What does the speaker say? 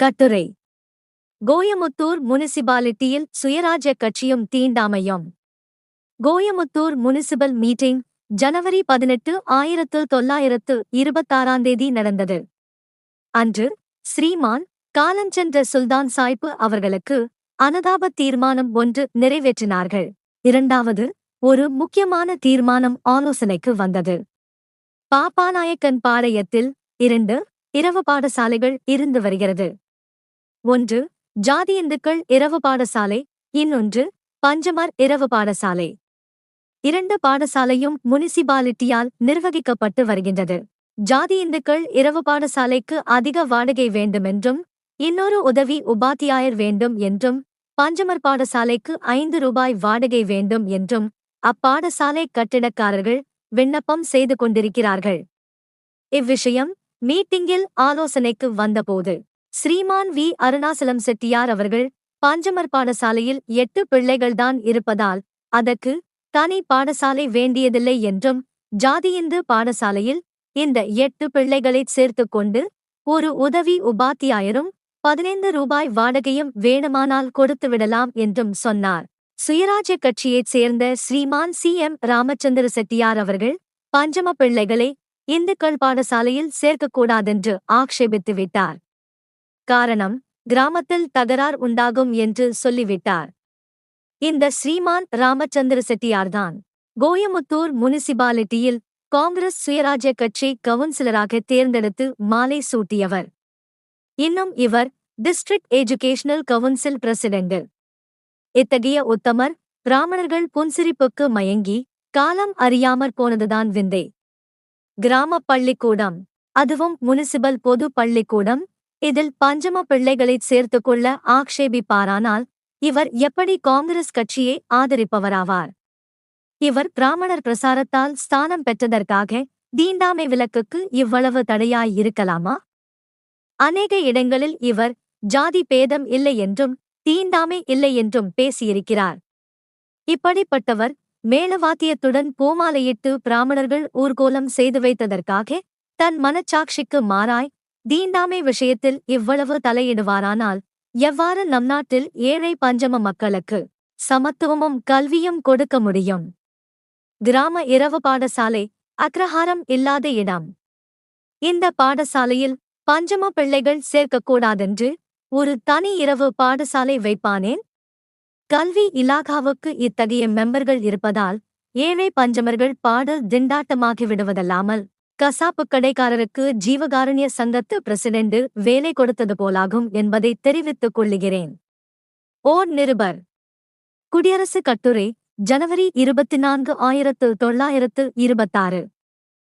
கட்டுரை. கோயமுத்தூர் முனிசிபாலிட்டியில் சுயராஜ்ய கட்சியும் தீண்டாமையும். கோயமுத்தூர் முனிசிபல் மீட்டிங் ஜனவரி பதினெட்டு ஆயிரத்து தொள்ளாயிரத்து இருபத்தாறாம் தேதி நடந்தது. அன்று ஸ்ரீமான் காலஞ்சென்ற சுல்தான் சாய்ப்பு அவர்களுக்கு அனுதாப தீர்மானம் ஒன்று நிறைவேற்றினார்கள். இரண்டாவது ஒரு முக்கியமான தீர்மானம் ஆலோசனைக்கு வந்தது. பாப்பாநாயக்கன் பாளையத்தில் இரண்டு இரவு பாடசாலைகள் இருந்து வருகிறது. ஒன்று ஜாதி இந்துக்கள் இரவு பாடசாலை. இன்னொன்று பஞ்சமர் இரவு பாடசாலை. இரண்டு பாடசாலையும் முனிசிபாலிட்டியால் நிர்வகிக்கப்பட்டு வருகின்றது. ஜாதி இந்துக்கள் இரவு பாடசாலைக்கு அதிக வாடகை வேண்டுமென்றும் இன்னொரு உதவி உபாத்தியாயர் வேண்டும் என்றும் பஞ்சமர் பாடசாலைக்கு ஐந்து ரூபாய் வாடகை வேண்டும் என்றும் அப்பாடசாலை கட்டிடக்காரர்கள் விண்ணப்பம் செய்து கொண்டிருக்கிறார்கள். இவ்விஷயம் மீட்டிங்கில் ஆலோசனைக்கு வந்தபோது ஸ்ரீமான் வி. அருணாசலம் செட்டியார் அவர்கள் பாஞ்சமர் பாடசாலையில் எட்டு பிள்ளைகள்தான் இருப்பதால் அதற்கு தனி பாடசாலை வேண்டியதில்லை என்றும் ஜாதியிந்து பாடசாலையில் இந்த எட்டு பிள்ளைகளைச் சேர்த்துக் கொண்டு ஒரு உதவி உபாத்தியாயரும் பதினைந்து ரூபாய் வாடகையும் வேணுமானால் கொடுத்துவிடலாம் என்றும் சொன்னார். சுயராஜ்ய கட்சியைச் சேர்ந்த ஸ்ரீமான் சி. எம். ராமச்சந்திர செட்டியார் அவர்கள் பஞ்சம பிள்ளைகளை இந்துக்கள் பாடசாலையில் சேர்க்கக்கூடாதென்று ஆக்ஷேபித்து விட்டார். காரணம் கிராமத்தில் தகரார் உண்டாகும் என்று சொல்லிவிட்டார். இந்த ஸ்ரீமான் ராமச்சந்திர செட்டியார்தான் கோயமுத்தூர் முனிசிபாலிட்டியில் காங்கிரஸ் சுயராஜ்ய கட்சி கவுன்சிலராக தேர்ந்தெடுத்து மாலை சூட்டியவர். இன்னும் இவர் டிஸ்ட்ரிக்ட் எஜுகேஷனல் கவுன்சில் பிரசிடென்ட். இத்தகைய உத்தமர் பிராமணர்கள் புன்சிரிப்புக்கு மயங்கி காலம் அறியாமற் போனதுதான் விந்தை. கிராமப் பள்ளிக்கூடம் அதுவும் முனிசிபல் பொது பள்ளிக்கூடம் இதில் பஞ்சம பிள்ளைகளைச் சேர்த்துக்கொள்ள ஆக்ஷேபிப்பாரானால் இவர் எப்படி காங்கிரஸ் கட்சியை ஆதரிப்பவராவார்? இவர் பிராமணர் பிரசாரத்தால் ஸ்தானம் பெற்றதற்காக தீண்டாமை விலக்குக்கு இவ்வளவு தடையாயிருக்கலாமா அநேக இடங்களில் இவர் ஜாதி பேதம் இல்லை என்றும் தீண்டாமை இல்லை என்றும் பேசியிருக்கிறார். இப்படிப்பட்டவர் மேளவாத்தியத்துடன் பூமாலையிட்டு பிராமணர்கள் ஊர்கோலம் செய்து வைத்ததற்காக தன் மனச்சாட்சிக்கு மாறாய் தீண்டாமை விஷயத்தில் இவ்வளவு தலையிடுவாரானால் எவ்வாறு நம் நாட்டில் ஏழை பஞ்சம மக்களுக்கு சமத்துவமும் கல்வியும் கொடுக்க முடியும்? கிராம இரவு பாடசாலை அக்ரஹாரம் இல்லாத இடம். இந்த பாடசாலையில் பஞ்சம பிள்ளைகள் சேர்க்கக்கூடாதென்று ஒரு தனி இரவு பாடசாலை வைப்பானேன்? கல்வி இலாகாவுக்கு இத்தகைய மெம்பர்கள் இருப்பதால் ஏழை பஞ்சமர்கள் பாடல் திண்டாட்டமாகி விடுவதல்லாமல் கசாப்பு கடைக்காரருக்கு ஜீவகாருண்ய சங்கத்து பிரசிடென்ட் வேலை கொடுத்தது போலாகும் என்பதை தெரிவித்துக் கொள்ளுகிறேன். ஓர் நிருபர்! குடியரசு கட்டுரை ஜனவரி இருபத்தி நான்கு ஆயிரத்து தொள்ளாயிரத்து இருபத்தாறு.